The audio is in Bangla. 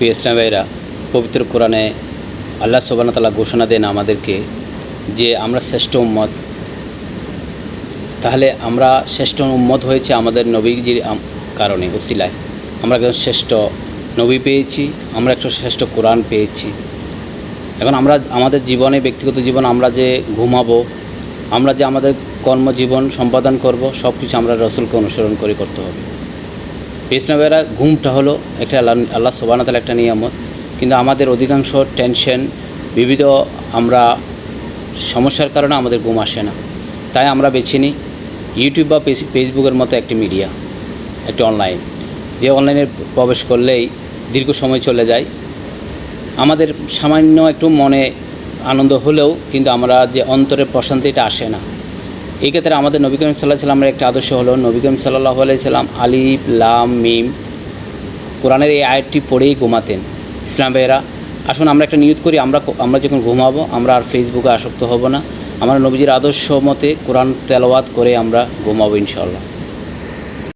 প্রিয় ইসলাম ভাইরা পবিত্র কোরআনে আল্লাহ তাআলা ঘোষণা দেন আমাদেরকে যে আমরা শ্রেষ্ঠ উম্মত। তাহলে আমরা শ্রেষ্ঠ উম্মত হয়েছে আমাদের নবীজির কারণে উসিলায় আমরা একজন শ্রেষ্ঠ নবী পেয়েছি, আমরা একটা শ্রেষ্ঠ কোরআন পেয়েছি। এখন আমরা আমাদের জীবনে, ব্যক্তিগত জীবন আমরা যে ঘুমাবো, আমরা যে আমাদের কর্মজীবন সম্পাদন করব সব কিছু আমরা রসুলকে অনুসরণ করে করতে হবে। ইসলামেরা ঘুমটা হলো একটা আল্লাহ আল্লাহ সোবানাতাল একটা নিয়ামত। কিন্তু আমাদের অধিকাংশ টেনশন, বিবিধ আমরা সমস্যার কারণে আমাদের ঘুম আসে না। তাই আমরা বেছে নিই ইউটিউব বা ফেস- ফেসবুকের মতো একটি মিডিয়া একটি অনলাইন যে অনলাইনে প্রবেশ করলেই দীর্ঘ সময় চলে যায়। আমাদের সামান্য একটু মনে আনন্দ হলেও কিন্তু আমরা যে অন্তরের প্রশান্তিটা আসে না। এই ক্ষেত্রে আমাদের নবী করিম সাল্লাহ সাল্লামের একটা আদর্শ হলো, নবী করিম সাল্লাহ আলাইসাল্লাম আলিফ, লাম, মিম কোরআনের এই আয়াতটি পড়েই ঘুমাতেন। ইসলাম ভাইয়েরা, আসুন আমরা একটা নিয়োগ করি, আমরা আমরা যখন ঘুমাবো, আমরা আর ফেসবুকে আসক্ত হব না। আমরা নবীজির আদর্শ মতে কোরআন তেলাওয়াত করে আমরা ঘুমাবো ইনশাল্লাহ